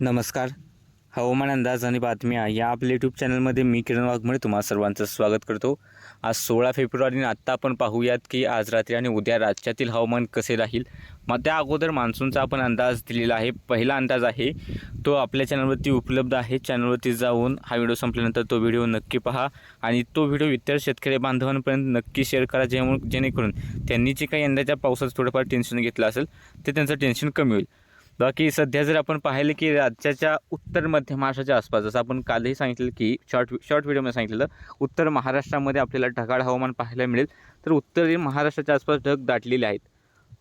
नमस्कार. हवामान अंदाज आणि बातम्या या आपल्या यूट्यूब चॅनलमध्ये मी किरण वाघमळे तुम्हा सर्वांचं स्वागत करतो. आज सोळा फेब्रुवारी आत्ता आपण पाहूयात की आज रात्री आणि उद्या राज्यातील हवामान कसे राहील? मग त्या अगोदर मान्सूनचा आपण अंदाज दिलेला आहे. पहिला अंदाज आहे तो आपल्या चॅनलवरती उपलब्ध आहे. चॅनलवरती जाऊन हा व्हिडिओ संपल्यानंतर तो व्हिडिओ नक्की पहा आणि तो व्हिडिओ इतर शेतकरी बांधवांपर्यंत नक्की शेअर करा जेणेमुळे जेणेकरून त्यांनी जे काही यंदाच्या पावसाचं थोडंफार टेन्शन घेतलं असेल ते त्यांचं टेन्शन कमी होईल. बाकी सध्या जर आपण पाहिलं की राज्याच्या उत्तर मध्य महाराष्ट्राच्या आसपास जसं आपण कालही सांगितलं की शॉर्ट शॉर्ट व्हिडिओमध्ये सांगितलेलं उत्तर महाराष्ट्रामध्ये आपल्याला ढगाळ हवामान पाहायला मिळेल. तर उत्तरी महाराष्ट्राच्या आसपास ढग दाटलेले आहेत.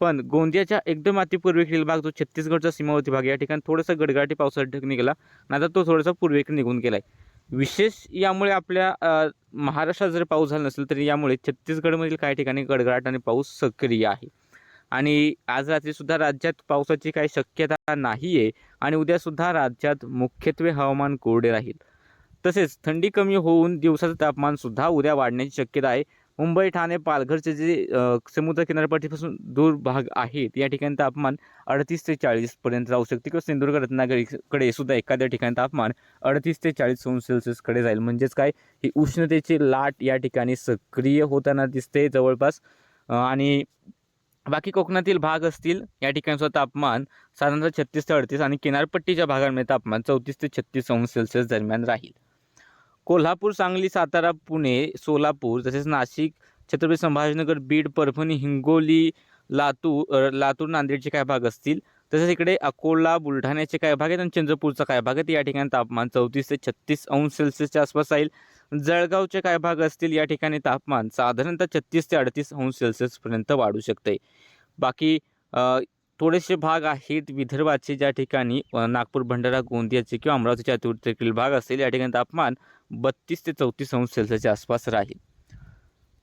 पण गोंदियाच्या एकदम अतिपूर्वेकडील भाग जो छत्तीसगडचा सीमावर्ती भाग या ठिकाणी थोडंसं गडगाटी पावसाचा ढग निघाला. आणि आता तो थोडासा पूर्वेकडे निघून गेला आहे विशेष यामुळे आपल्या महाराष्ट्रात जर पाऊस झाला नसेल तर यामुळे छत्तीसगडमधील काही ठिकाणी गडगडाट आणि पाऊस सक्रिय आहे. आणि आज रात्रीसुद्धा राज्यात पावसाची काही शक्यता नाही आहे आणि उद्यासुद्धा राज्यात मुख्यत्वे हवामान कोरडे राहील. तसेच थंडी कमी होऊन दिवसाचं तापमानसुद्धा उद्या वाढण्याची शक्यता आहे. मुंबई ठाणे पालघरचे जे समुद्र किनारपट्टीपासून दूर भाग आहेत या ठिकाणी तापमान अडतीस ते चाळीसपर्यंत राहू शकते किंवा सिंधुदुर्ग रत्नागिरीकडे सुद्धा एखाद्या ठिकाणी तापमान अडतीस ते चाळीस अंश सेल्सिअसकडे जाईल. म्हणजेच काय? ही उष्णतेची लाट या ठिकाणी सक्रिय होताना दिसते जवळपास. आणि बाकी कोकणातील भाग असतील या ठिकाणचं तापमान साधारणतः छत्तीस ते अडतीस आणि किनारपट्टीच्या भागांमध्ये तापमान चौतीस ते छत्तीस अंश सेल्सिअस दरम्यान राहील. कोल्हापूर सांगली सातारा पुणे सोलापूर तसेच नाशिक छत्रपती संभाजीनगर बीड परभणी हिंगोली लातूर लातूर नांदेडचे काही भाग असतील तसेच इकडे अकोला बुलढाण्याचे काही भाग आहेत आणि चंद्रपूरचा काही भाग आहे. या ठिकाणी तापमान चौतीस ते छत्तीस अंश सेल्सिअसच्या आसपास राहील. जळगावचे काय भाग असतील या ठिकाणी तापमान साधारणतः छत्तीस ते अडतीस अंश सेल्सिअसपर्यंत वाढू शकते. बाकी थोडेसे भाग आहेत विदर्भाचे ज्या ठिकाणी नागपूर भंडारा गोंदियाचे किंवा अमरावतीच्या अतिउत्तरेकडील भाग असतील या ठिकाणी तापमान बत्तीस ते चौतीस अंश सेल्सिअसच्या आसपास राहील.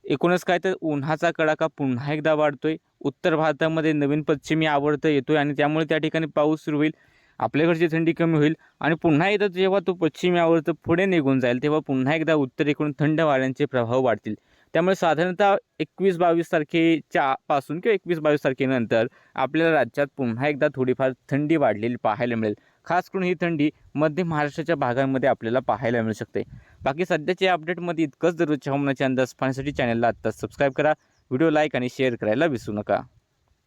एकूणच काय तर उन्हाचा कडाका पुन्हा एकदा वाढतोय. उत्तर भारतामध्ये नवीन पश्चिमी आवर्त येतोय आणि त्यामुळे त्या ठिकाणी पाऊस सुरू होईल. आपल्याकडची थंडी कमी होईल आणि पुन्हा एकदा जेव्हा तो पश्चिमेवर पुढे निघून जाईल तेव्हा पुन्हा एकदा उत्तरेकडून थंड वाऱ्यांचे प्रभाव वाढतील. त्यामुळे साधारणतः एकवीस बावीस तारखेच्या पासून किंवा एकवीस बावीस तारखेनंतर आपल्याला राज्यात पुन्हा एकदा थोडीफार थंडी वाढलेली पाहायला मिळेल. खास करून ही थंडी मध्य महाराष्ट्राच्या भागांमध्ये आपल्याला पाहायला मिळू शकते. बाकी सध्याच्या अपडेटमध्ये इतकंच. दररोजच्या हवामानाचे अंदाज पाहण्यासाठी चॅनलला आत्ताच सबस्क्राईब करा. व्हिडिओ लाईक आणि शेअर करायला विसरू नका.